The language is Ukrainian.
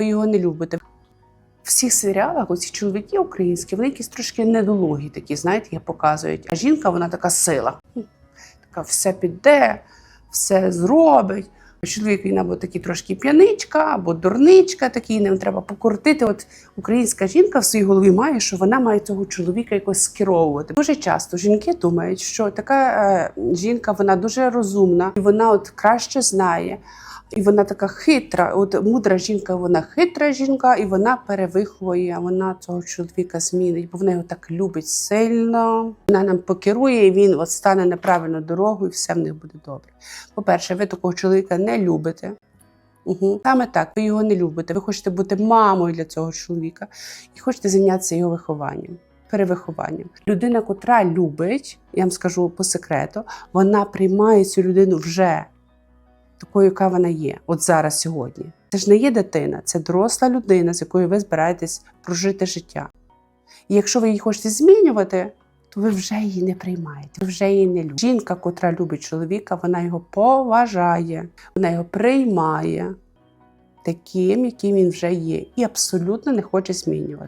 ви його не любите. В всіх серіалах оці чоловіки українські, вони якісь трошки недолугі такі, знаєте, як показують. А жінка, вона така сила. Така все піде, все зробить. Чоловік він або такий трошки п'яничка, або дурничка, такий, ним треба покрутити. От українська жінка в своїй голові має, що вона має цього чоловіка якось скеровувати. Дуже часто жінки думають, що така е, жінка вона дуже розумна, і вона от краще знає. І вона така хитра. От мудра жінка, вона хитра жінка, і вона перевиховує, вона цього чоловіка змінить, бо вона його так любить сильно. Вона нам покерує, і він от стане на правильну дорогу, і все в них буде добре. По-перше, ви такого чоловіка не любите. Угу. Саме так, ви його не любите. Ви хочете бути мамою для цього чоловіка і хочете зайнятися його вихованням. Перевихованням. Людина, котра любить, я вам скажу по секрету, вона приймає цю людину вже такою, яка вона є, от зараз, сьогодні. Це ж не є дитина, це доросла людина, з якою ви збираєтесь прожити життя. І якщо ви її хочете змінювати, то ви вже її не приймаєте, ви вже її не любите. Жінка, котра любить чоловіка, вона його поважає, вона його приймає таким, яким він вже є, і абсолютно не хоче змінювати.